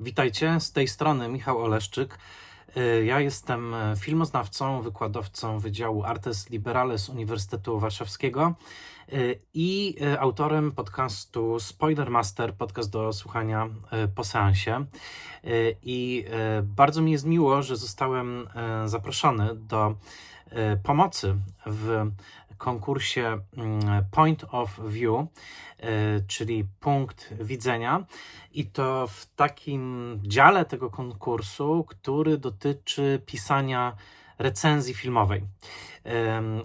Witajcie, z tej strony Michał Oleszczyk. Y, Ja jestem filmoznawcą, wykładowcą Wydziału Artes Liberales Uniwersytetu Warszawskiego y, i y, autorem podcastu Spoilermaster, podcast do słuchania po seansie. I bardzo mi jest miło, że zostałem zaproszony do pomocy w konkursie mm, Point of View, y, czyli punkt widzenia. I to w takim dziale tego konkursu, który dotyczy pisania recenzji filmowej.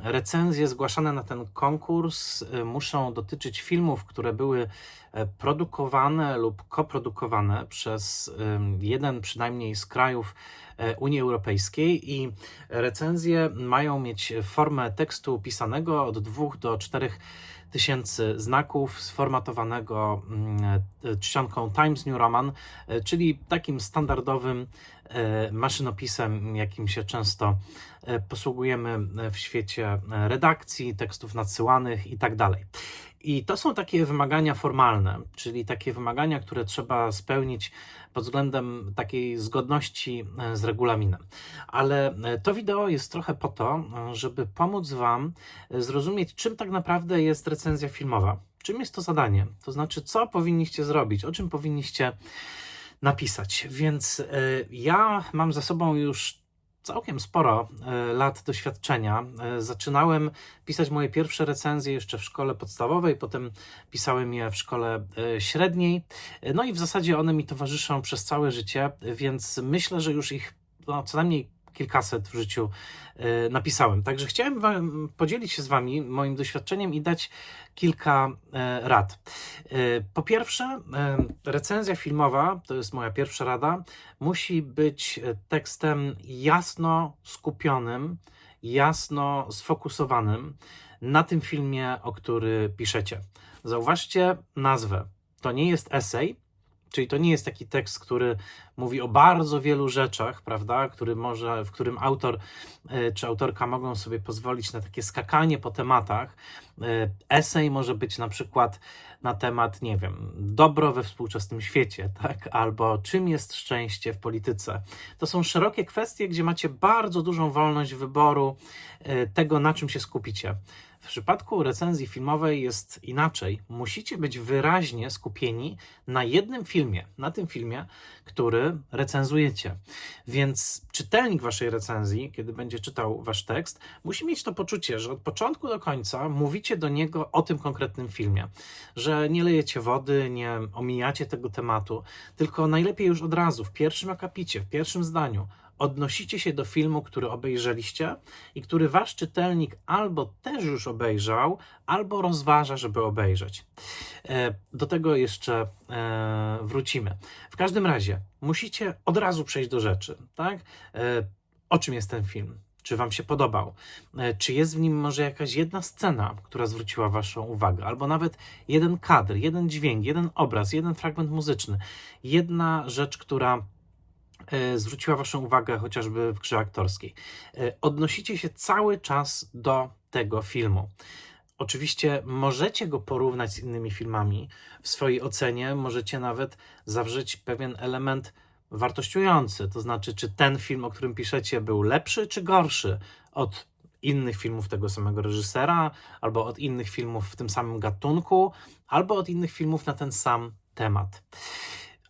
Recenzje zgłaszane na ten konkurs y, muszą dotyczyć filmów, które były e, produkowane lub koprodukowane przez jeden przynajmniej z krajów e, Unii Europejskiej i recenzje mają mieć formę tekstu pisanego od 2 do 4 tysięcy znaków, sformatowanego mm, e, czcionką Times New Roman, e, czyli takim standardowym e, maszynopisem, jakim się często posługujemy w świecie redakcji, tekstów nadsyłanych i tak. I to są takie wymagania formalne, czyli takie wymagania, które trzeba spełnić pod względem takiej zgodności e, z regulaminem. Ale e, to wideo jest trochę po to, e, żeby pomóc Wam zrozumieć, czym tak naprawdę jest recenzja filmowa. Czym jest to zadanie? To znaczy, co powinniście zrobić, o czym powinniście napisać. Więc ja mam za sobą już całkiem sporo e, lat doświadczenia. E, Zaczynałem pisać moje pierwsze recenzje jeszcze w szkole podstawowej, potem pisałem je w szkole e, średniej. No i w zasadzie one mi towarzyszą przez całe życie, więc myślę, że już ich no, co najmniej kilkaset w życiu e, napisałem. Także chciałem wam, podzielić się z Wami moim doświadczeniem i dać kilka e, rad. E, Po pierwsze, recenzja filmowa, to jest moja pierwsza rada, musi być tekstem jasno skupionym, jasno sfokusowanym na tym filmie, o który piszecie. Zauważcie nazwę. To nie jest esej, czyli to nie jest taki tekst, który mówi o bardzo wielu rzeczach, prawda, który może, w którym autor e, czy autorka mogą sobie pozwolić na takie skakanie po tematach. E, Esej może być na przykład na temat, nie wiem, dobro we współczesnym świecie, tak? Albo czym jest szczęście w polityce. To są szerokie kwestie, gdzie macie bardzo dużą wolność wyboru e, tego, na czym się skupicie. W przypadku recenzji filmowej jest inaczej. Musicie być wyraźnie skupieni na jednym filmie, na tym filmie, który recenzujecie. Więc czytelnik waszej recenzji, kiedy będzie czytał wasz tekst, musi mieć to poczucie, że od początku do końca mówicie do niego o tym konkretnym filmie, że nie lejecie wody, nie omijacie tego tematu, tylko najlepiej już od razu, w pierwszym akapicie, w pierwszym zdaniu, odnosicie się do filmu, który obejrzeliście i który wasz czytelnik albo też już obejrzał, albo rozważa, żeby obejrzeć. E, Do tego jeszcze e, wrócimy. W każdym razie musicie od razu przejść do rzeczy, tak? E, O czym jest ten film? Czy Wam się podobał? Czy jest w nim może jakaś jedna scena, która zwróciła Waszą uwagę, albo nawet jeden kadr, jeden dźwięk, jeden obraz, jeden fragment muzyczny, jedna rzecz, która zwróciła Waszą uwagę chociażby w grze aktorskiej. E, Odnosicie się cały czas do tego filmu. Oczywiście możecie go porównać z innymi filmami w swojej ocenie, możecie nawet zawrzeć pewien element wartościujący, to znaczy, czy ten film, o którym piszecie, był lepszy czy gorszy od innych filmów tego samego reżysera, albo od innych filmów w tym samym gatunku, albo od innych filmów na ten sam temat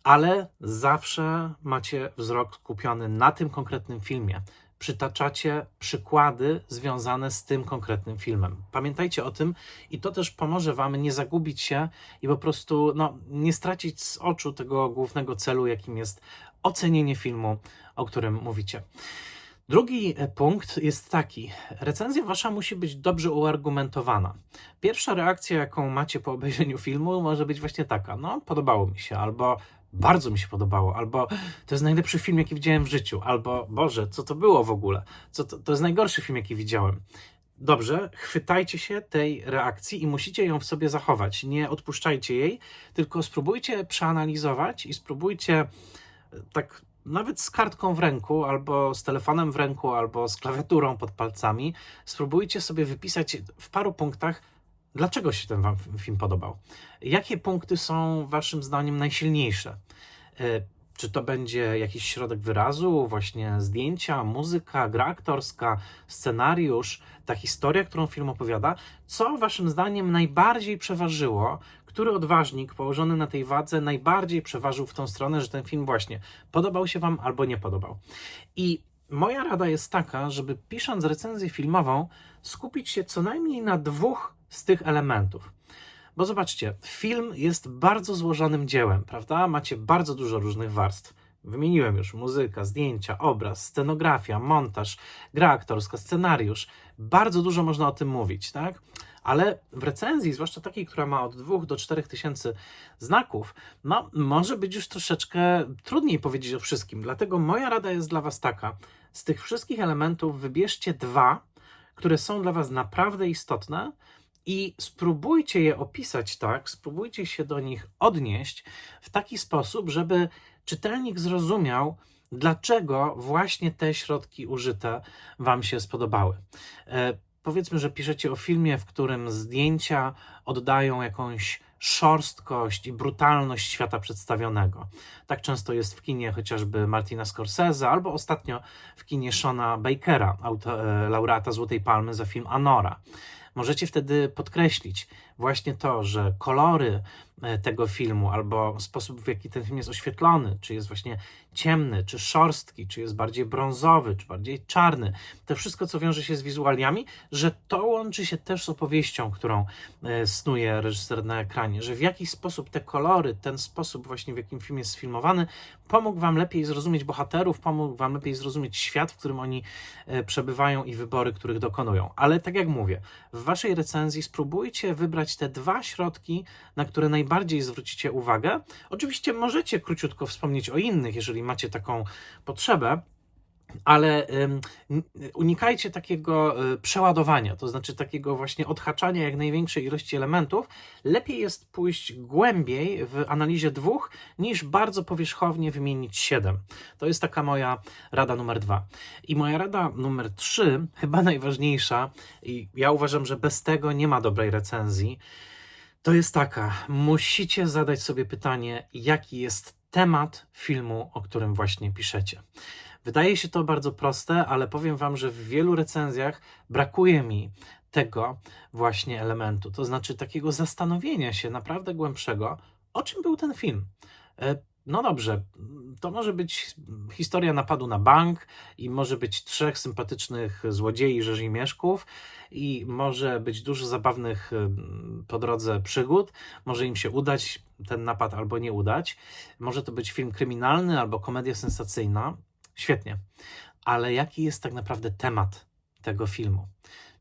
ale zawsze macie wzrok skupiony na tym konkretnym filmie. Przytaczacie przykłady związane z tym konkretnym filmem. Pamiętajcie o tym i to też pomoże Wam nie zagubić się i po prostu no, nie stracić z oczu tego głównego celu, jakim jest ocenienie filmu, o którym mówicie. Drugi e, punkt jest taki. Recenzja wasza musi być dobrze uargumentowana. Pierwsza reakcja, jaką macie po obejrzeniu filmu, może być właśnie taka: No, podobało mi się, albo bardzo mi się podobało, albo to jest najlepszy film, jaki widziałem w życiu, albo Boże, co to było w ogóle? Co to, to jest najgorszy film, jaki widziałem. Dobrze, chwytajcie się tej reakcji i musicie ją w sobie zachować. Nie odpuszczajcie jej, tylko spróbujcie przeanalizować i spróbujcie e, tak nawet z kartką w ręku, albo z telefonem w ręku, albo z klawiaturą pod palcami, spróbujcie sobie wypisać w paru punktach, dlaczego się ten wam film podobał. Jakie punkty są waszym zdaniem najsilniejsze? E, czy to będzie jakiś środek wyrazu, właśnie zdjęcia, muzyka, gra aktorska, scenariusz, ta historia, którą film opowiada, co waszym zdaniem najbardziej przeważyło, który odważnik położony na tej wadze najbardziej przeważył w tą stronę, że ten film właśnie podobał się wam albo nie podobał. I moja rada jest taka, żeby pisząc recenzję filmową, skupić się co najmniej na dwóch z tych elementów. Bo zobaczcie, film jest bardzo złożonym dziełem, prawda? Macie bardzo dużo różnych warstw. Wymieniłem już muzyka, zdjęcia, obraz, scenografia, montaż, gra aktorska, scenariusz. Bardzo dużo można o tym mówić, tak? Ale w recenzji, zwłaszcza takiej, która ma od 2 do 4 tysięcy znaków, no może być już troszeczkę trudniej powiedzieć o wszystkim. Dlatego moja rada jest dla Was taka: z tych wszystkich elementów wybierzcie dwa, które są dla Was naprawdę istotne i spróbujcie je opisać tak, spróbujcie się do nich odnieść w taki sposób, żeby czytelnik zrozumiał, dlaczego właśnie te środki użyte Wam się spodobały. Powiedzmy, że piszecie o filmie, w którym zdjęcia oddają jakąś szorstkość i brutalność świata przedstawionego. Tak często jest w kinie chociażby Martina Scorsese, albo ostatnio w kinie Shona Bakera, auto, e, laureata Złotej Palmy za film Anora. Możecie wtedy podkreślić właśnie to, że kolory e, tego filmu albo sposób, w jaki ten film jest oświetlony, czy jest właśnie ciemny, czy szorstki, czy jest bardziej brązowy, czy bardziej czarny, to wszystko, co wiąże się z wizualiami, że to łączy się też z opowieścią, którą e, snuje reżyser na ekranie, że w jakiś sposób te kolory, ten sposób właśnie, w jakim film jest sfilmowany, pomógł Wam lepiej zrozumieć bohaterów, pomógł Wam lepiej zrozumieć świat, w którym oni e, przebywają i wybory, których dokonują. Ale tak jak mówię, w Waszej recenzji spróbujcie wybrać te dwa środki, na które najbardziej zwrócicie uwagę. Oczywiście możecie króciutko wspomnieć o innych, jeżeli macie taką potrzebę, ale unikajcie takiego e, przeładowania, to znaczy takiego właśnie odhaczania jak największej ilości elementów. Lepiej jest pójść głębiej w analizie dwóch, niż bardzo powierzchownie wymienić siedem. To jest taka moja rada numer dwa. I moja rada numer trzy, chyba najważniejsza, i ja uważam, że bez tego nie ma dobrej recenzji, to jest taka: musicie zadać sobie pytanie, jaki jest temat filmu, o którym właśnie piszecie. Wydaje się to bardzo proste, ale powiem Wam, że w wielu recenzjach brakuje mi tego właśnie elementu, to znaczy takiego zastanowienia się naprawdę głębszego, o czym był ten film. E, no dobrze, to może być historia napadu na bank i może być trzech sympatycznych złodziei, rzezimieszków i może być dużo zabawnych po drodze przygód. Może im się udać ten napad albo nie udać. Może to być film kryminalny albo komedia sensacyjna. Świetnie. Ale jaki jest tak naprawdę temat tego filmu?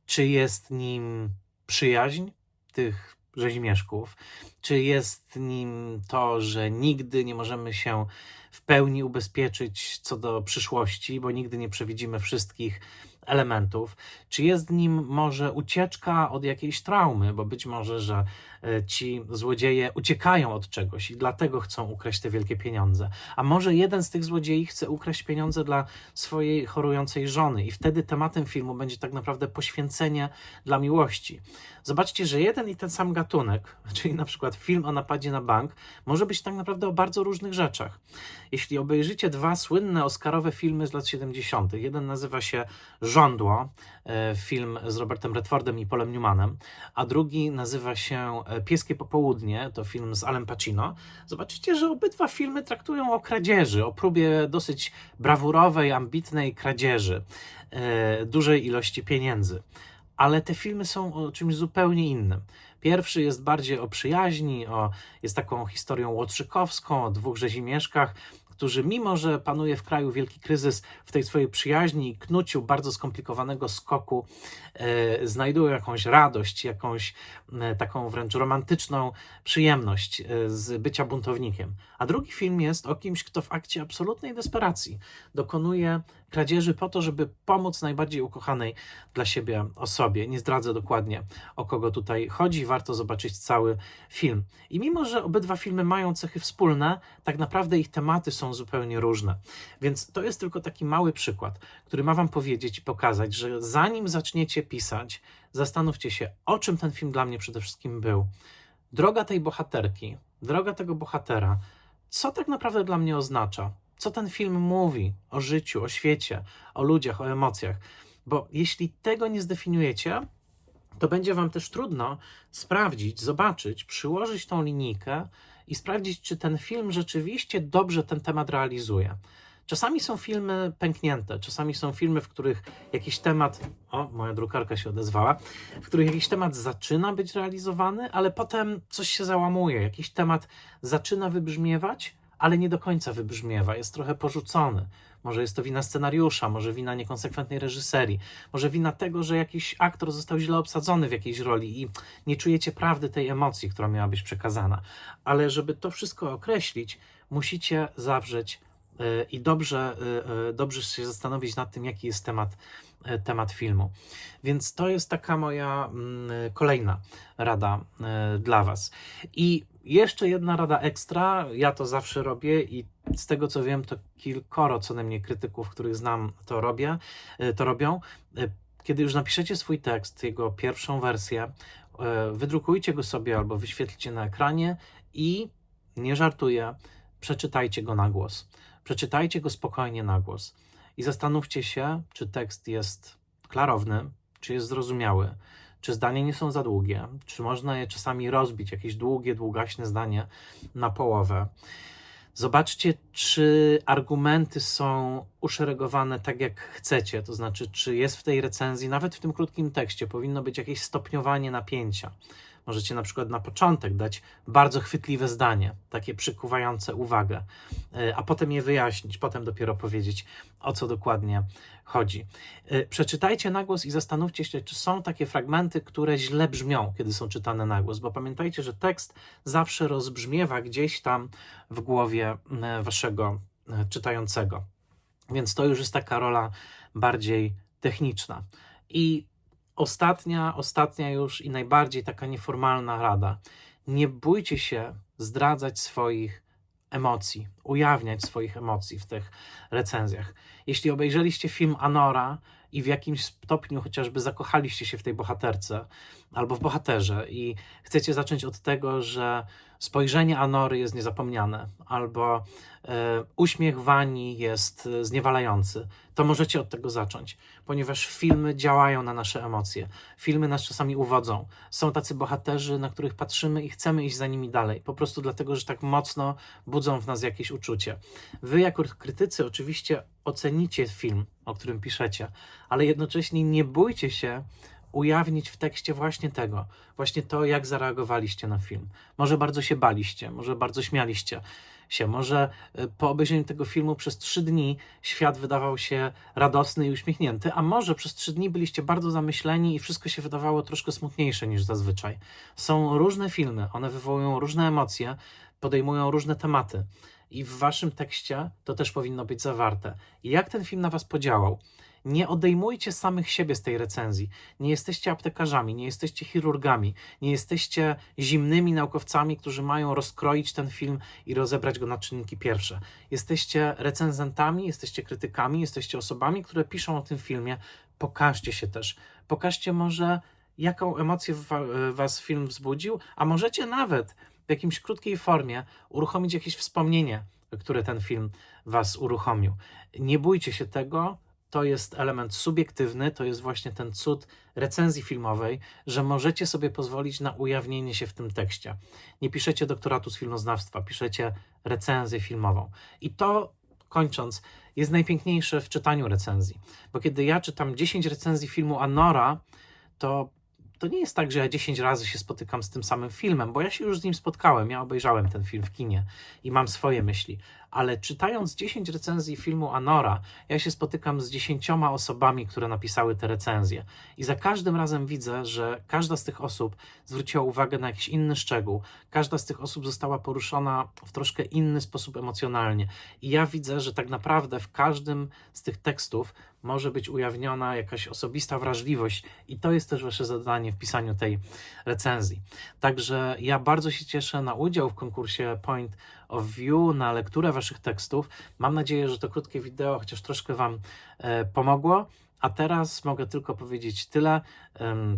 Czy jest nim przyjaźń tych rzezimieszków? Czy jest nim to, że nigdy nie możemy się w pełni ubezpieczyć co do przyszłości, bo nigdy nie przewidzimy wszystkich elementów? Czy jest nim może ucieczka od jakiejś traumy, bo być może, że e, ci złodzieje uciekają od czegoś i dlatego chcą ukraść te wielkie pieniądze? A może jeden z tych złodziei chce ukraść pieniądze dla swojej chorującej żony i wtedy tematem filmu będzie tak naprawdę poświęcenie dla miłości. Zobaczcie, że jeden i ten sam gatunek, czyli na przykład film o napadzie na bank, może być tak naprawdę o bardzo różnych rzeczach. Jeśli obejrzycie dwa słynne Oscarowe filmy z lat 70., jeden nazywa się Żądło, e, film z Robertem Redfordem i Polem Newmanem, a drugi nazywa się e, Pieskie Popołudnie, to film z Alem Pacino. Zobaczycie, że obydwa filmy traktują o kradzieży, o próbie dosyć brawurowej, ambitnej kradzieży e, dużej ilości pieniędzy. Ale te filmy są o czymś zupełnie innym. Pierwszy jest bardziej o przyjaźni, o, jest taką historią łotrzykowską, o dwóch rzezimieszkach, którzy mimo, że panuje w kraju wielki kryzys, w tej swojej przyjaźni i knuciu bardzo skomplikowanego skoku e, znajdują jakąś radość, jakąś e, taką wręcz romantyczną przyjemność e, z bycia buntownikiem. A drugi film jest o kimś, kto w akcie absolutnej desperacji dokonuje kradzieży po to, żeby pomóc najbardziej ukochanej dla siebie osobie. Nie zdradzę dokładnie, o kogo tutaj chodzi, warto zobaczyć cały film. I mimo, że obydwa filmy mają cechy wspólne, tak naprawdę ich tematy są zupełnie różne. Więc to jest tylko taki mały przykład, który ma Wam powiedzieć i pokazać, że zanim zaczniecie pisać, zastanówcie się, o czym ten film dla mnie przede wszystkim był. Droga tej bohaterki, droga tego bohatera, co tak naprawdę dla mnie oznacza, co ten film mówi o życiu, o świecie, o ludziach, o emocjach. Bo jeśli tego nie zdefiniujecie, to będzie Wam też trudno sprawdzić, zobaczyć, przyłożyć tą linijkę i sprawdzić, czy ten film rzeczywiście dobrze ten temat realizuje. Czasami są filmy pęknięte, czasami są filmy, w których jakiś temat, o, moja drukarka się odezwała, w których jakiś temat zaczyna być realizowany, ale potem coś się załamuje, jakiś temat zaczyna wybrzmiewać, ale nie do końca wybrzmiewa, jest trochę porzucony. Może jest to wina scenariusza, może wina niekonsekwentnej reżyserii, może wina tego, że jakiś aktor został źle obsadzony w jakiejś roli i nie czujecie prawdy tej emocji, która miała być przekazana. Ale żeby to wszystko określić, musicie zawrzeć y, i dobrze, y, y, dobrze się zastanowić nad tym, jaki jest temat, temat filmu. Więc to jest taka moja mm, kolejna rada dla Was. I jeszcze jedna rada ekstra, ja to zawsze robię i z tego co wiem, to kilkoro co najmniej krytyków, których znam, to robię, y, to robią. Y, Kiedy już napiszecie swój tekst, jego pierwszą wersję, y, wydrukujcie go sobie albo wyświetlcie na ekranie i nie żartuję, przeczytajcie go na głos. Przeczytajcie go spokojnie na głos i zastanówcie się, czy tekst jest klarowny, czy jest zrozumiały, czy zdania nie są za długie, czy można je czasami rozbić, jakieś długie, długaśne zdanie na połowę. Zobaczcie, czy argumenty są uszeregowane tak, jak chcecie, to znaczy, czy jest w tej recenzji, nawet w tym krótkim tekście, powinno być jakieś stopniowanie napięcia. Możecie na przykład na początek dać bardzo chwytliwe zdanie, takie przykuwające uwagę, y, a potem je wyjaśnić, potem dopiero powiedzieć, o co dokładnie chodzi. Y, Przeczytajcie na głos i zastanówcie się, czy są takie fragmenty, które źle brzmią, kiedy są czytane na głos, bo pamiętajcie, że tekst zawsze rozbrzmiewa gdzieś tam w głowie y, waszego czytającego. Więc to już jest taka rola bardziej techniczna. I ostatnia, ostatnia już i najbardziej taka nieformalna rada. Nie bójcie się zdradzać swoich emocji, ujawniać swoich emocji w tych recenzjach. Jeśli obejrzeliście film Anora i w jakimś stopniu chociażby zakochaliście się w tej bohaterce albo w bohaterze i chcecie zacząć od tego, że spojrzenie Anory jest niezapomniane albo e, uśmiech Wani jest e, zniewalający, to możecie od tego zacząć, ponieważ filmy działają na nasze emocje. Filmy nas czasami uwodzą. Są tacy bohaterzy, na których patrzymy i chcemy iść za nimi dalej, po prostu dlatego, że tak mocno budzą w nas jakieś uczucie. Wy, jako krytycy, oczywiście ocenicie film, o którym piszecie, ale jednocześnie nie bójcie się ujawnić w tekście właśnie tego, właśnie to, jak zareagowaliście na film. Może bardzo się baliście, może bardzo śmialiście się, może y, po obejrzeniu tego filmu przez trzy dni świat wydawał się radosny i uśmiechnięty, a może przez trzy dni byliście bardzo zamyśleni i wszystko się wydawało troszkę smutniejsze niż zazwyczaj. Są różne filmy, one wywołują różne emocje, podejmują różne tematy. I w waszym tekście to też powinno być zawarte. I jak ten film na was podziałał? Nie odejmujcie samych siebie z tej recenzji. Nie jesteście aptekarzami, nie jesteście chirurgami, nie jesteście zimnymi naukowcami, którzy mają rozkroić ten film i rozebrać go na czynniki pierwsze. Jesteście recenzentami, jesteście krytykami, jesteście osobami, które piszą o tym filmie. Pokażcie się też. Pokażcie może, jaką emocję was film wzbudził, a możecie nawet w jakimś krótkiej formie uruchomić jakieś wspomnienie, które ten film was uruchomił. Nie bójcie się tego, to jest element subiektywny, to jest właśnie ten cud recenzji filmowej, że możecie sobie pozwolić na ujawnienie się w tym tekście. Nie piszecie doktoratu z filmoznawstwa, piszecie recenzję filmową. I to, kończąc, jest najpiękniejsze w czytaniu recenzji, bo kiedy ja czytam 10 recenzji filmu Anora, to to nie jest tak, że ja 10 razy się spotykam z tym samym filmem, bo ja się już z nim spotkałem, ja obejrzałem ten film w kinie i mam swoje myśli, ale czytając 10 recenzji filmu Anora, ja się spotykam z 10 osobami, które napisały te recenzje. I za każdym razem widzę, że każda z tych osób zwróciła uwagę na jakiś inny szczegół, każda z tych osób została poruszona w troszkę inny sposób emocjonalnie. I ja widzę, że tak naprawdę w każdym z tych tekstów może być ujawniona jakaś osobista wrażliwość. I to jest też wasze zadanie w pisaniu tej recenzji. Także ja bardzo się cieszę na udział w konkursie Point of View, na lekturę waszych tekstów. Mam nadzieję, że to krótkie wideo chociaż troszkę wam e, pomogło. A teraz mogę tylko powiedzieć tyle.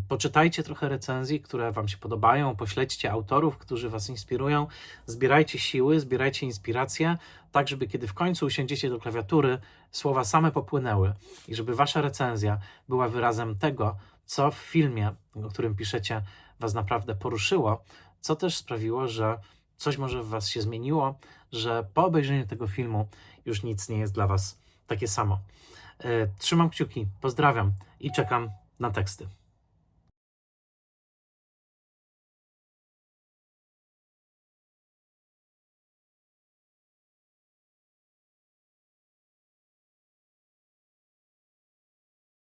Poczytajcie trochę recenzji, które Wam się podobają, pośledźcie autorów, którzy Was inspirują, zbierajcie siły, zbierajcie inspiracje, tak żeby kiedy w końcu usiądziecie do klawiatury, słowa same popłynęły i żeby Wasza recenzja była wyrazem tego, co w filmie, o którym piszecie, Was naprawdę poruszyło, co też sprawiło, że coś może w Was się zmieniło, że po obejrzeniu tego filmu już nic nie jest dla Was takie samo. E, Trzymam kciuki, pozdrawiam i czekam na teksty.